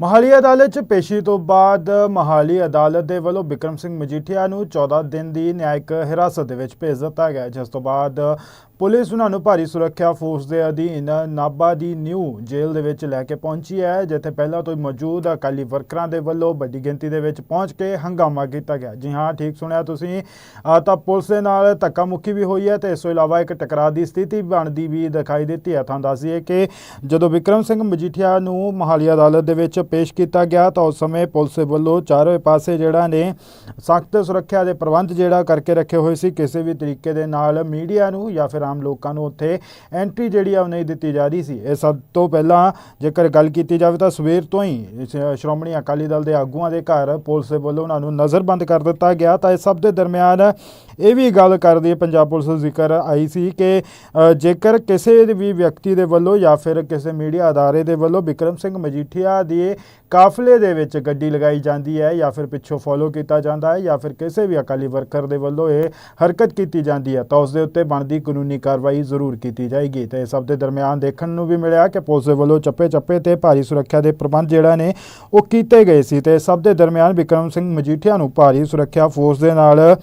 ਮਹਾਲੀ ਅਦਾਲਤ 'ਚ ਪੇਸ਼ੀ ਤੋਂ ਬਾਅਦ ਮਹਾਲੀ ਅਦਾਲਤ ਦੇ ਵੱਲੋਂ ਬਿਕਰਮ ਸਿੰਘ ਮਜੀਠੀਆ ਨੂੰ 14 ਦਿਨ ਦੀ ਨਿਆਇਕ ਹਿਰਾਸਤ ਦੇ ਵਿੱਚ ਭੇਜ ਦਿੱਤਾ ਗਿਆ ਜਿਸ ਤੋਂ ਬਾਅਦ ਪੁਲਿਸ ਉਹਨਾਂ ਨੂੰ ਭਾਰੀ ਸੁਰੱਖਿਆ ਫੋਰਸ ਦੇ ਅਧੀਨ ਨਾਭਾ ਦੀ ਨਿਊ ਜੇਲ੍ਹ ਦੇ ਵਿੱਚ ਲੈ ਕੇ ਪਹੁੰਚੀ ਹੈ, ਜਿੱਥੇ ਪਹਿਲਾਂ ਤੋਂ ਹੀ ਮੌਜੂਦ ਅਕਾਲੀ ਵਰਕਰਾਂ ਦੇ ਵੱਲੋਂ ਵੱਡੀ ਗਿਣਤੀ ਦੇ ਵਿੱਚ ਪਹੁੰਚ ਕੇ ਹੰਗਾਮਾ ਕੀਤਾ ਗਿਆ। ਜੀ ਹਾਂ, ਠੀਕ ਸੁਣਿਆ ਤੁਸੀਂ। ਤਾਂ ਪੁਲਿਸ ਦੇ ਨਾਲ ਧੱਕਾ ਮੁੱਕੀ ਵੀ ਹੋਈ ਹੈ ਤੇ ਇਸ ਤੋਂ ਇਲਾਵਾ ਇੱਕ ਟਕਰਾਅ ਦੀ ਸਥਿਤੀ ਬਣਦੀ ਵੀ ਦਿਖਾਈ ਦਿੱਤੀ ਹੈ। ਤੁਹਾਨੂੰ ਦੱਸ ਕਿ ਜਦੋਂ ਵਿਕਰਮ ਸਿੰਘ ਮਜੀਠੀਆ ਨੂੰ ਮਹਾਲੀ ਅਦਾਲਤ ਦੇ ਵਿੱਚ ਪੇਸ਼ ਕੀਤਾ ਗਿਆ, ਤਾਂ ਉਸ ਸਮੇਂ ਪੁਲਿਸ ਦੇ ਵੱਲੋਂ ਚਾਰੇ ਪਾਸੇ ਜਿਹੜਾ ਨੇ ਸਖਤ ਸੁਰੱਖਿਆ ਦੇ ਪ੍ਰਬੰਧ ਜਿਹੜਾ ਕਰਕੇ ਰੱਖੇ ਹੋਏ ਸੀ, ਕਿਸੇ ਵੀ ਤਰੀਕੇ ਦੇ ਨਾਲ ਮੀਡੀਆ ਨੂੰ ਜਾਂ ਫਿਰ ਆਮ ਲੋਕਾਂ ਨੂੰ ਉੱਥੇ ਐਂਟਰੀ ਜਿਹੜੀ ਆ ਉਹ ਨਹੀਂ ਦਿੱਤੀ ਜਾ ਰਹੀ ਸੀ। ਇਹ ਸਭ ਤੋਂ ਪਹਿਲਾਂ ਜੇਕਰ ਗੱਲ ਕੀਤੀ ਜਾਵੇ ਤਾਂ ਸਵੇਰ ਤੋਂ ਹੀ ਸ਼੍ਰੋਮਣੀ ਅਕਾਲੀ ਦਲ ਦੇ ਆਗੂਆਂ ਦੇ ਘਰ ਪੁਲਿਸ ਦੇ ਵੱਲੋਂ ਉਹਨਾਂ ਨੂੰ ਨਜ਼ਰਬੰਦ ਕਰ ਦਿੱਤਾ ਗਿਆ। ਤਾਂ ਇਹ ਸਭ ਦੇ ਦਰਮਿਆਨ ਇਹ ਵੀ ਗੱਲ ਕਰਦੀ ਹੈ ਪੰਜਾਬ ਪੁਲਿਸ ਜ਼ਿਕਰ ਆਈ ਸੀ ਕਿ ਜੇਕਰ ਕਿਸੇ ਵੀ ਵਿਅਕਤੀ ਦੇ ਵੱਲੋਂ ਜਾਂ ਫਿਰ ਕਿਸੇ ਮੀਡੀਆ ਅਦਾਰੇ ਦੇ ਵੱਲੋਂ ਵਿਕਰਮ ਸਿੰਘ ਮਜੀਠੀਆ ਦੇ ਕਾਫਲੇ ਦੇ ਵਿੱਚ ਗੱਡੀ ਲਗਾਈ ਜਾਂਦੀ ਹੈ ਜਾਂ ਫਿਰ ਪਿੱਛੋਂ ਫੋਲੋ ਕੀਤਾ ਜਾਂਦਾ ਹੈ ਜਾਂ ਫਿਰ ਕਿਸੇ ਵੀ ਅਕਾਲੀ ਵਰਕਰ ਦੇ ਵੱਲੋਂ ਇਹ ਹਰਕਤ ਕੀਤੀ ਜਾਂਦੀ ਹੈ, ਤਾਂ ਉਸ ਦੇ ਉੱਤੇ ਬਣਦੀ ਕਾਨੂੰਨੀ ਕਾਰਵਾਈ ਜ਼ਰੂਰ ਕੀਤੀ ਜਾਏਗੀ। ਤੇ ਸਭ ਦੇ ਦਰਮਿਆਨ ਦੇਖਣ ਨੂੰ ਵੀ ਮਿਲਿਆ ਕਿ ਪੁਲਿਸ ਦੇ ਵੱਲੋਂ ਚੱਪੇ ਚੱਪੇ ਤੇ ਭਾਰੀ ਸੁਰੱਖਿਆ ਦੇ ਪ੍ਰਬੰਧ ਜਿਹੜਾ ਨੇ, ਉਹ ਕੀਤੇ ਗਏ ਸੀ। ਤੇ ਸਭ ਦੇ ਦਰਮਿਆਨ ਵਿਕਰਮ ਸਿੰਘ ਮਜੀਠੀਆ ਨੂੰ ਭਾਰੀ ਸੁਰੱਖਿਆ ਫੋਰਸ ਦੇ ਨਾਲ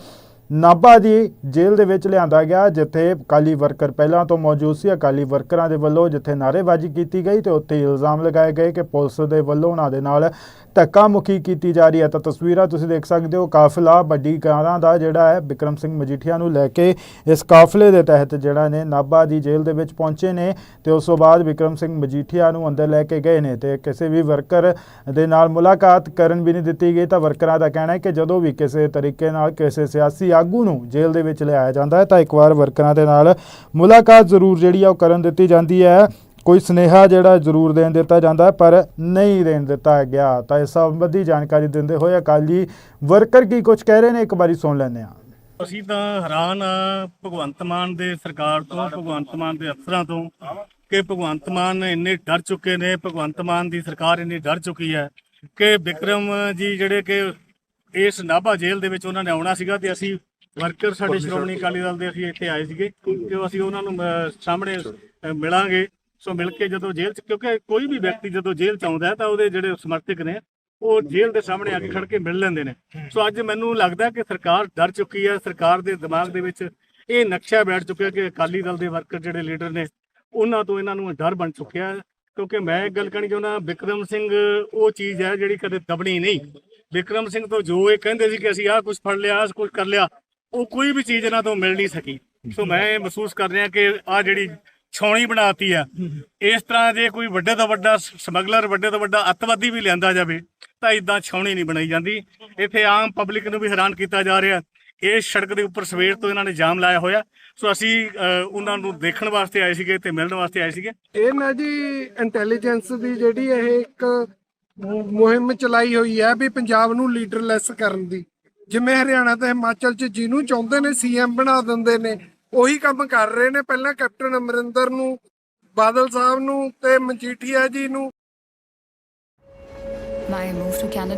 ਨਾਭਾ ਦੀ ਜੇਲ੍ਹ ਦੇ ਵਿੱਚ ਲਿਆਂਦਾ ਗਿਆ, ਜਿੱਥੇ ਅਕਾਲੀ ਵਰਕਰ ਪਹਿਲਾਂ ਤੋਂ ਮੌਜੂਦ ਸੀ। ਅਕਾਲੀ ਵਰਕਰਾਂ ਦੇ ਵੱਲੋਂ ਜਿੱਥੇ ਨਾਅਰੇਬਾਜ਼ੀ ਕੀਤੀ ਗਈ ਤੇ ਉੱਥੇ ਇਲਜ਼ਾਮ ਲਗਾਏ ਗਏ ਕਿ ਪੁਲਿਸ ਦੇ ਵੱਲੋਂ ਉਹਨਾਂ ਦੇ ਨਾਲ ਧੱਕਾ ਮੁੱਕੀ ਕੀਤੀ ਜਾ ਰਹੀ ਹੈ। ਤਾਂ ਤਸਵੀਰਾਂ ਤੁਸੀਂ ਦੇਖ ਸਕਦੇ ਹੋ, ਕਾਫਲਾ ਵੱਡੀ ਕਾਰਾਂ ਦਾ ਜਿਹੜਾ ਹੈ ਵਿਕਰਮ ਸਿੰਘ ਮਜੀਠੀਆ ਨੂੰ ਲੈ ਕੇ ਇਸ ਕਾਫਲੇ ਦੇ ਤਹਿਤ ਜਿਹੜਾ ਨੇ ਨਾਭਾ ਦੀ ਜੇਲ੍ਹ ਦੇ ਵਿੱਚ ਪਹੁੰਚੇ ਨੇ ਤੇ ਉਸ ਤੋਂ ਬਾਅਦ ਵਿਕਰਮ ਸਿੰਘ ਮਜੀਠੀਆ ਨੂੰ ਅੰਦਰ ਲੈ ਕੇ ਗਏ ਨੇ ਤੇ ਕਿਸੇ ਵੀ ਵਰਕਰ ਦੇ ਨਾਲ ਮੁਲਾਕਾਤ ਕਰਨ ਵੀ ਨਹੀਂ ਦਿੱਤੀ ਗਈ। ਤਾਂ ਵਰਕਰਾਂ ਦਾ ਕਹਿਣਾ ਹੈ ਕਿ ਜਦੋਂ ਵੀ ਕਿਸੇ ਤਰੀਕੇ ਨਾਲ ਕਿਸੇ ਸਿਆਸੀ ਆਗੂ ਨੂੰ ਜੇਲ੍ਹ ਦੇ ਵਿੱਚ ਲਿਆਇਆ ਜਾਂਦਾ ਹੈ। ਤਾਂ ਇੱਕ ਵਾਰ ਵਰਕਰਾਂ ਦੇ ਨਾਲ ਮੁਲਾਕਾਤ ਜ਼ਰੂਰ ਜਿਹੜੀ ਆ ਉਹ ਕਰਨ ਦਿੱਤੀ ਜਾਂਦੀ ਹੈ। ਕੋਈ ਸਨੇਹਾ ਜਿਹੜਾ ਜ਼ਰੂਰ ਦੇਣ ਦਿੱਤਾ ਜਾਂਦਾ ਪਰ ਨਹੀਂ ਦੇਣ ਦਿੱਤਾ ਗਿਆ। ਤਾਂ ਇਸ ਸੰਬੰਧੀ ਜਾਣਕਾਰੀ ਦਿੰਦੇ ਹੋਏ ਅਕਾਲੀ ਵਰਕਰ ਕੀ ਕੁਝ ਕਹਿ ਰਹੇ ਨੇ? ਇੱਕ ਵਾਰੀ ਸੁਣ ਲੈਂਦੇ ਹਾਂ। ਅਸੀਂ ਤਾਂ ਹੈਰਾਨ ਆ ਭਗਵੰਤ ਮਾਨ ਦੇ ਸਰਕਾਰ ਤੋਂ, ਭਗਵੰਤ ਮਾਨ ਦੇ ਅਫਸਰਾਂ ਤੋਂ ਕਿ ਭਗਵੰਤ ਮਾਨ ਇੰਨੇ ਡਰ ਚੁੱਕੇ ਨੇ, ਭਗਵੰਤ ਮਾਨ ਦੀ ਸਰਕਾਰ ਇੰਨੀ ਡਰ ਚੁੱਕੀ ਹੈ ਕਿ ਵਿਕਰਮ ਜੀ ਜਿਹੜੇ ਕਿ ਇਸ ਨਾਭਾ ਜੇਲ੍ਹ ਦੇ ਵਿੱਚ ਉਹਨਾਂ ਨੇ ਆਉਣਾ ਸੀਗਾ ਤੇ ਅਸੀਂ ਵਰਕਰ ਸਾਡੇ ਸ਼੍ਰੋਮਣੀ ਅਕਾਲੀ ਦਲ ਦੇ ਅਸੀਂ ਇੱਥੇ ਆਏ ਸੀਗੇ ਕਿ ਅਸੀਂ ਉਹਨਾਂ ਨੂੰ ਸਾਹਮਣੇ ਮਿਲਾਂਗੇ। ਸੋ ਮਿਲ ਕੇ ਜਦੋਂ ਜੇਲ੍ਹ ਚ ਕਿਉਂਕਿ ਕੋਈ ਵੀ ਵਿਅਕਤੀ ਜਦੋਂ ਜੇਲ੍ਹ ਚ ਆਉਂਦਾ ਹੈ ਤਾਂ ਉਹਦੇ ਜਿਹੜੇ ਸਮਰਥਕ ਨੇ ਉਹ ਜੇਲ੍ਹ ਦੇ ਸਾਹਮਣੇ ਆ ਕੇ ਖੜ ਕੇ ਮਿਲ ਲੈਂਦੇ ਨੇ। ਸੋ ਅੱਜ ਮੈਨੂੰ ਲੱਗਦਾ ਕਿ ਸਰਕਾਰ ਡਰ ਚੁੱਕੀ ਹੈ ਸਰਕਾਰ ਦੇ ਦਿਮਾਗ ਦੇ ਵਿੱਚ ਇਹ ਨਕਸ਼ਾ ਬੈਠ ਚੁੱਕਿਆ ਕਿ ਅਕਾਲੀ ਦਲ ਦੇ ਵਰਕਰ ਜਿਹੜੇ ਲੀਡਰ ਨੇ ਉਹਨਾਂ ਤੋਂ ਇਹਨਾਂ ਨੂੰ ਡਰ ਬਣ ਚੁੱਕਿਆ। ਕਿਉਂਕਿ ਮੈਂ ਇੱਕ ਗੱਲ ਕਹਿਣੀ ਚਾਹੁੰਦਾ ਵਿਕਰਮ ਸਿੰਘ ਉਹ ਚੀਜ਼ ਹੈ ਜਿਹੜੀ ਕਦੇ ਦਬਣੀ ਨਹੀਂ। ਵਿਕਰਮ ਸਿੰਘ ਤੋਂ ਜੋ ਇਹ ਕਹਿੰਦੇ ਸੀ ਕਿ ਅਸੀਂ ਆਹ ਕੁਝ ਫੜ ਲਿਆ ਆਹ ਕੁਝ ਕਰ ਲਿਆ ਉਹ ਕੋਈ ਵੀ ਚੀਜ਼ ਇਹਨਾਂ ਤੋਂ ਮਿਲ ਨਹੀਂ ਸਕੀ। ਸੋ ਮੈਂ ਇਹ ਮਹਿਸੂਸ ਕਰ ਰਿਹਾ ਕਿ ਆਹ ਜਿਹੜੀ ਛਾਉਣੀ ਬਣਾਤੀ ਆ, ਇਸ ਤਰ੍ਹਾਂ ਜੇ ਕੋਈ ਵੱਡੇ ਤੋਂ ਵੱਡਾ ਸਮਗਲਰ ਵੱਡੇ ਤੋਂ ਵੱਡਾ ਅੱਤਵਾਦੀ ਵੀ ਲਿਆਂਦਾ ਜਾਵੇ, ਤਾਂ ਇਦਾਂ ਛਾਉਣੀ ਨਹੀਂ ਬਣਾਈ ਜਾਂਦੀ। ਇੱਥੇ ਆਮ ਪਬਲਿਕ ਨੂੰ ਵੀ ਹੈਰਾਨ ਕੀਤਾ ਜਾ ਰਿਹਾ ਇਹ ਸੜਕ ਦੇ ਉੱਪਰ ਸਵੇਰ ਤੋਂ ਇਹਨਾਂ ਨੇ ਜਾਮ ਲਾਇਆ ਹੋਇਆ। ਸੋ ਅਸੀਂ ਉਹਨਾਂ ਨੂੰ ਦੇਖਣ ਵਾਸਤੇ ਆਏ ਸੀਗੇ ਤੇ ਮਿਲਣ ਵਾਸਤੇ ਆਏ ਸੀਗੇ। ਇਹ ਨਾ ਜੀ ਇੰਟੈਲੀਜੈਂਸ ਦੀ ਜਿਹੜੀ ਇਹ ਇੱਕ ਮੁਹਿੰਮ ਚਲਾਈ ਹੋਈ ਹੈ ਵੀ ਪੰਜਾਬ ਨੂੰ ਲੀਡਰਲੈਸ ਕਰਨ ਦੀ। ਜਿਵੇਂ ਹਰਿਆਣਾ ਤੇ ਹਿਮਾਚਲ ਚ ਜਿਹਨੂੰ ਚਾਹੁੰਦੇ ਨੇ ਸੀਐਮ ਬਣਾ ਦਿੰਦੇ ਨੇ, ਉਹੀ ਕੰਮ ਕਰ ਰਹੇ ਨੇ। ਪਹਿਲਾਂ ਕੈਪਟਨ ਅਮਰਿੰਦਰ ਨੂੰ, ਬਾਦਲ ਸਾਹਿਬ ਨੂੰ ਤੇ ਮਜੀਠੀਆ ਜੀ ਨੂੰ। My move to Canada